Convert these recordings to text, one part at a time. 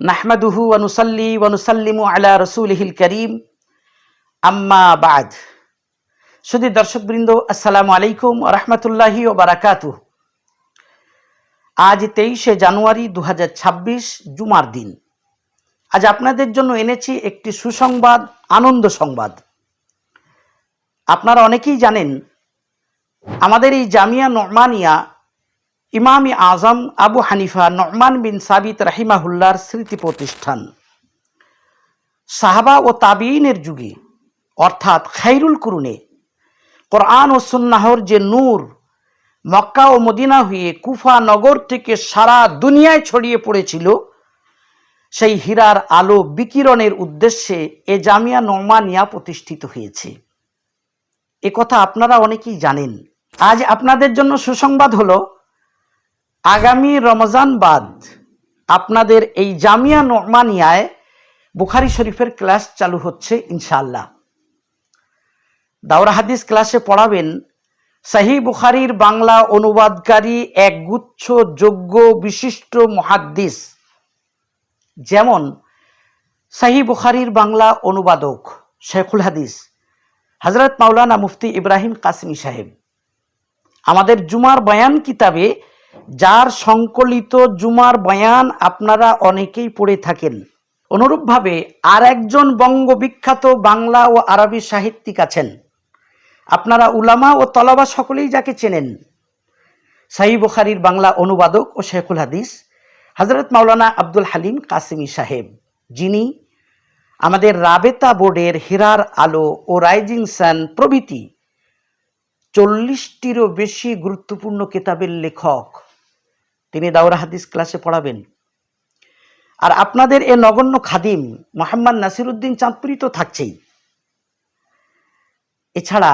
নাহমাদুহু ওয়ানুসাল্লি ওয়ানুসাল্লিমু আলা রসুলহিল করিম। আম্মা বাদ। শুধু দর্শকবৃন্দ, আসসালামু আলাইকুম রহমতুল্লাহি ও বারাকাতু আজ তেইশে জানুয়ারি দু হাজার ছাব্বিশ, জুমার দিন। আজ আপনাদের জন্য এনেছি একটি সুসংবাদ, আনন্দ সংবাদ। আপনারা অনেকেই জানেন, আমাদের এই জামিয়া নরমানিয়া ইমামি আজম আবু হানিফা নরমান বিন সাবিত রাহিমাহুল্লার স্মৃতি প্রতিষ্ঠান। সাহাবা ও তাবিনের যুগে, অর্থাৎ খাইরুল কুরুনে, কোরআন ও সুন্নাহর যে নূর মক্কা ও মদিনা হয়ে কুফা নগর থেকে সারা দুনিয়ায় ছড়িয়ে পড়েছিল, সেই হীরার আলো বিকিরণের উদ্দেশ্যে এ জামিয়া নোমানিয়া প্রতিষ্ঠিত হয়েছে। এ কথা আপনারা অনেকেই জানেন। আজ আপনাদের জন্য সুসংবাদ হলো আগামী রমজান বাদ আপনাদের এই জামিয়া নোমানিয়ায় বুখারি শরীফের ক্লাস চালু হচ্ছে ইনশাল্লাহ দাওরা হাদিস ক্লাসে পড়াবেন সাহি বুখারির বাংলা অনুবাদকারী এক গুচ্ছ যোগ্য বিশিষ্ট মহাদ্দিস। যেমন সাহি বুখারির বাংলা অনুবাদক শেখুল হাদিস হজরত মাওলানা মুফতি ইব্রাহিম কাসমি সাহেব। আমাদের জুমার বয়ান কিতাবে যার সংকলিত জুমার বয়ান আপনারা অনেকেই পড়ে থাকেন। অনুরূপভাবে আর একজন বঙ্গবিখ্যাত বাংলা ও আরবি সাহিত্যিক আছেন। আপনারা উলামা ও তলাবা সকলেই যাকে চেনেন। সাহি বুখারির বাংলা অনুবাদক ও শেখুল হাদিস হজরত মাওলানা আব্দুল হালিম কাসিমি সাহেব। যিনি আমাদের রাবেতা বোর্ডের হীরার আলো ও রাইজিং সান প্রভৃতি চল্লিশটিরও বেশি গুরুত্বপূর্ণ কেতাবের লেখক তিনি দাওরা হাদিস ক্লাসে পড়াবেন। আর আপনাদের এ নগণ্য খাদিম মোহাম্মদ নাসিরুদ্দিন চাঁদপুরি তো থাকছেই। এছাড়া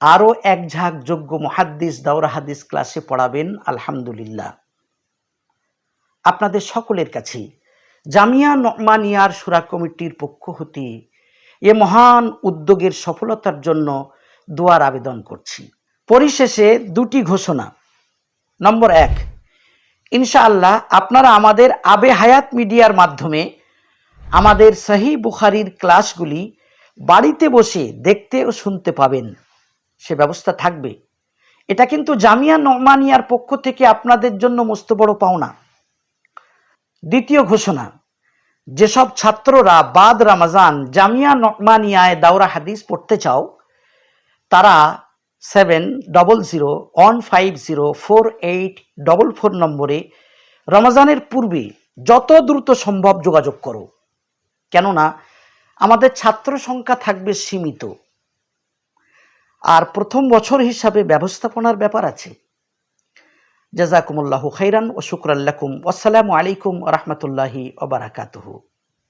আরও এক ঝাঁক যোগ্য মহাদ্দিস দাওরা হাদিস ক্লাসে পড়াবেন, আলহামদুলিল্লাহ। আপনাদের সকলের কাছে জামিয়া নমানিয়ার সুরা কমিটির পক্ষ হতে এ মহান উদ্যোগের সফলতার জন্য দোয়ার আবেদন করছি। পরিশেষে দুটি ঘোষণা। নম্বর এক, ইনশাআল্লাহ আপনারা আমাদের আবে হায়াত মিডিয়ার মাধ্যমে আমাদের সহি বুখারির ক্লাসগুলি বাড়িতে বসে দেখতে ও শুনতে পাবেন। সে ব্যবস্থা থাকবে। এটা কিন্তু জামিয়া নমানিয়ার পক্ষ থেকে আপনাদের জন্য মস্ত বড় পাওনা। দ্বিতীয় ঘোষণা, যেসব ছাত্ররা বাদ রামাজান জামিয়া নকমানিয়ায় দাওরা হাদিস পড়তে চাও তারা seven double zero one five zero four eight double four নম্বরে রমজানের পূর্বে যত দ্রুত সম্ভব যোগাযোগ করো। কেননা আমাদের ছাত্র সংখ্যা থাকবে সীমিত। আর প্রথম বছর হিসাবে ব্যবস্থাপনার ব্যাপার আছে। জাজাকুমুল্লাহ খাইরান ও শুক্রাল্লাকুম আসসালামু আলাইকুম রহমতুল্লাহি ওবরাকাতহু